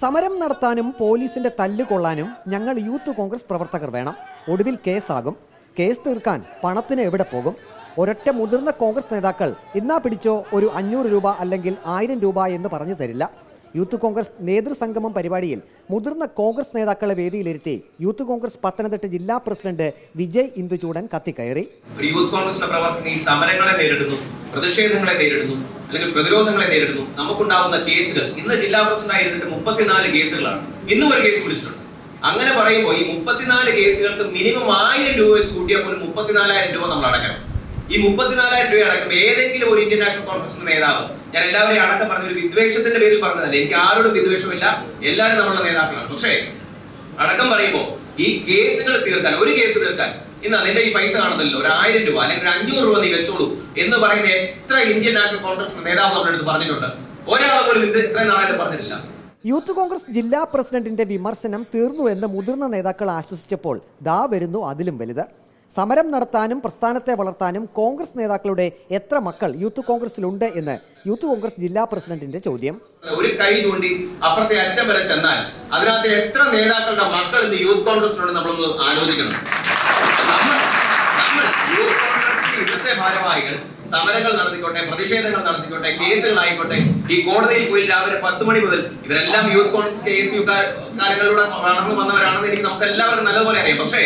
സമരം നടത്താനും പോലീസിന്റെ തല്ല് കൊള്ളാനും ഞങ്ങൾ യൂത്ത് കോൺഗ്രസ് പ്രവർത്തകർ വേണം. ഒടുവിൽ കേസാകും. കേസ് തീർക്കാൻ പണത്തിന് എവിടെ പോകും? ഒരൊറ്റ മുതിർന്ന കോൺഗ്രസ് നേതാക്കൾ ഇന്നാ പിടിച്ചോ ഒരു അഞ്ഞൂറ് രൂപ അല്ലെങ്കിൽ ആയിരം രൂപ എന്ന് പറഞ്ഞു തരില്ല. യൂത്ത് കോൺഗ്രസ് നേതൃസംഗമം പരിപാടിയിൽ മുതിർന്ന കോൺഗ്രസ് നേതാക്കളെ വേദിയിലിരുത്തി യൂത്ത് കോൺഗ്രസ് പത്തനംതിട്ട ജില്ലാ പ്രസിഡന്റ് വിജയ് ഇന്ദുചൂടൻ കത്തിക്കയറി. യൂത്ത് കോൺഗ്രസിന്റെ പ്രവർത്തകർ ഈ സമരങ്ങളെ നേരിടുന്നു. പ്രതിഷേധങ്ങളെ നേരിടുന്നു അല്ലെങ്കിൽ പ്രതിരോധങ്ങളെ നേരിടുന്നു. നമുക്കുണ്ടാവുന്ന കേസുകൾ ഇന്ന് ജില്ലാ പ്രസിഡന്റ് ആയിരുന്നിട്ട് മുപ്പത്തിനാല് കേസുകളാണ്. ഇന്നും ഒരു കേസ് വിളിച്ചിട്ടുണ്ട്. അങ്ങനെ പറയുമ്പോൾ ഈ മുപ്പത്തിനാല് കേസുകൾക്ക് മിനിമം ആയിരം രൂപ വെച്ച് കൂട്ടിയാൽ പോലും മുപ്പത്തിനാലായിരം രൂപ നമ്മൾ അടക്കണം. ഈ മുപ്പത്തിനാലായിരം രൂപ അടക്കുമ്പോൾ ഏതെങ്കിലും ഒരു ഇന്ത്യൻ നാഷണൽ കോൺഗ്രസിന്റെ നേതാവ് ഞാൻ എല്ലാവരെയും അടക്കം പറഞ്ഞ ഒരു വിദ്വേഷത്തിന്റെ പേരിൽ പറഞ്ഞതല്ല. എനിക്ക് ആരോടും വിദ്വേഷമില്ല. എല്ലാവരും നമ്മുടെ നേതാക്കളാണ്. പക്ഷേ അടക്കം പറയുമ്പോൾ ഈ കേസുകൾ തീർക്കാൻ ഒരു കേസ് തീർക്കാൻ. ഇന്ന് നിന്റെ ഈ പൈസ കാണുന്നല്ലോ ഒരു ആയിരം രൂപ അല്ലെങ്കിൽ ഒരു അഞ്ഞൂറ് രൂപ നീ വെച്ചോളൂ. എന്ന് പറയുന്ന എത്ര ഇന്ത്യൻ നാഷണൽ കോൺഗ്രസ് നേതാവ് നമ്മുടെ അടുത്ത് പറഞ്ഞിട്ടുണ്ട്. ഒരാൾ പോലും ഇത് ഇത്രയും നാളായിട്ട് പറഞ്ഞിട്ടില്ല. യൂത്ത് കോൺഗ്രസ് ജില്ലാ പ്രസിഡന്റിന്റെ വിമർശനം തീർന്നു എന്ന് മുതിർന്ന നേതാക്കൾ ആശ്വസിച്ചപ്പോൾ ദാ വരുന്നു അതിലും വലുത്. സമരം നടത്താനും പ്രസ്ഥാനത്തെ വളർത്താനും കോൺഗ്രസ് നേതാക്കളുടെ എത്ര മക്കൾ യൂത്ത് കോൺഗ്രസിലുണ്ട് എന്ന് യൂത്ത് കോൺഗ്രസ് ജില്ലാ പ്രസിഡന്റിന്റെ ചോദ്യം. ഒരു കൈ ചൂണ്ടി അപ്പുറത്തെ അറ്റം വരെ ചെന്നാൽ അതിനകത്ത് എത്ര നേതാക്കളുടെ മക്കൾ ഇന്ന് യൂത്ത് കോൺഗ്രസിനുണ്ട് നമ്മളൊന്ന് ആലോചിക്കണം. നമ്മൾ നമ്മൾ യൂത്ത് കോൺഗ്രസിന്റെ ഇന്നത്തെ ഭാരവാഹികൾ സമരങ്ങൾ നടത്തിക്കോട്ടെ പ്രതിഷേധങ്ങൾ നടത്തിക്കോട്ടെ കേസുകളായിക്കോട്ടെ ഈ കോടതിയിൽ പോയി രാവിലെ പത്ത് മണി മുതൽ ഇവരെല്ലാം youth Congress K S U കാലങ്ങളിലൂടെ വളർന്നു വന്നവരാണെന്ന് എനിക്ക് നമുക്ക് എല്ലാവർക്കും നല്ലപോലെ അറിയാം. പക്ഷേ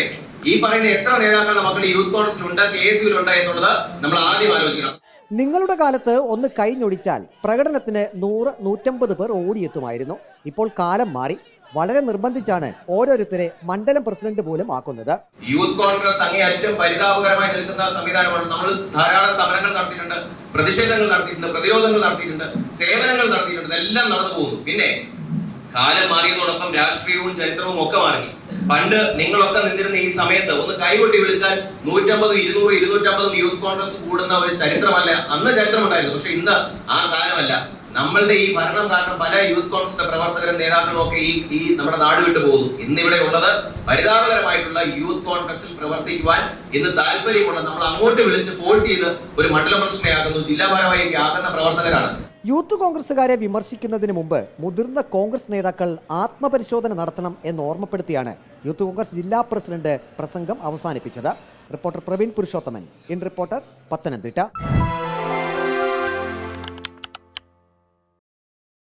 ഈ പറയുന്ന എത്ര നേതാക്കളുടെ മക്കൾ യൂത്ത് കോൺഗ്രസിലുണ്ട് കെ എസ് എന്നുള്ളത് നമ്മൾ ആദ്യം ആലോചിക്കണം. നിങ്ങളുടെ കാലത്ത് ഒന്ന് കൈഞ്ഞൊടിച്ചാൽ പ്രകടനത്തിന് നൂറ് നൂറ്റമ്പത് പേർ ഓടിയെത്തുമായിരുന്നു. ഇപ്പോൾ കാലം മാറി. വളരെ നിർബന്ധിച്ചാണ് ഓരോരുത്തരെ മണ്ഡലം പ്രസിഡന്റ് പോലും ആക്കുന്നത്. യൂത്ത് കോൺഗ്രസ് അങ്ങേയറ്റം പരിതാപകരമായി നിൽക്കുന്ന സംവിധാനമാണ്. നമ്മൾ ധാരാളം സമരങ്ങൾ നടത്തിയിട്ടുണ്ട് പ്രതിഷേധങ്ങൾ നടത്തിയിട്ടുണ്ട് പ്രതിരോധങ്ങൾ നടത്തിയിട്ടുണ്ട് സേവനങ്ങൾ നടത്തിയിട്ടുണ്ട് എല്ലാം നടന്നു പോകുന്നു. പിന്നെ കാലം മാറിയതോടൊപ്പം രാഷ്ട്രീയവും ചരിത്രവും ഒക്കെ മാറി. പണ്ട് നിങ്ങളൊക്കെ നിന്നിരുന്ന ഈ സമയത്ത് ഒന്ന് കൈകൊട്ടി വിളിച്ചാൽ നൂറ്റമ്പത് ഇരുന്നൂറ് ഇരുന്നൂറ്റമ്പതും യൂത്ത് കോൺഗ്രസ് കൂടുന്ന ഒരു ചരിത്രമല്ല. അന്ന് ചരിത്രമുണ്ടായിരുന്നു പക്ഷെ ഇന്ന് ആ കാലമല്ല. നമ്മളുടെ ഈ ഭരണം കാരണം പല യൂത്ത് കോൺഗ്രസിന്റെ പ്രവർത്തകരും നേതാക്കളും ഒക്കെ ഈ ഈ നമ്മുടെ നാട് വിട്ടു പോകുന്നു. ഇന്നിവിടെ ഉള്ളത് പരിതാപകരമായിട്ടുള്ള യൂത്ത് കോൺഗ്രസിൽ പ്രവർത്തിക്കുവാൻ ഇന്ന് താല്പര്യമുള്ള നമ്മൾ അങ്ങോട്ട് വിളിച്ച് ഫോഴ്സ് ചെയ്ത് ഒരു മണ്ഡല പ്രസിഡന്റാകുന്നു ജില്ലാ ഭാരവാഹിക്ക് ആകുന്ന പ്രവർത്തകരാണ്. യൂത്ത് കോൺഗ്രസുകാരെ വിമർശിക്കുന്നതിന് മുമ്പ് മുതിർന്ന കോൺഗ്രസ് നേതാക്കൾ ആത്മപരിശോധന നടത്തണം എന്ന് ഓർമ്മപ്പെടുത്തിയാണ് യൂത്ത് കോൺഗ്രസ് ജില്ലാ പ്രസിഡന്റ് പ്രസംഗം അവസാനിപ്പിച്ചത്. Reporter Praveen Purushothaman. In reporter Pathanamthitta.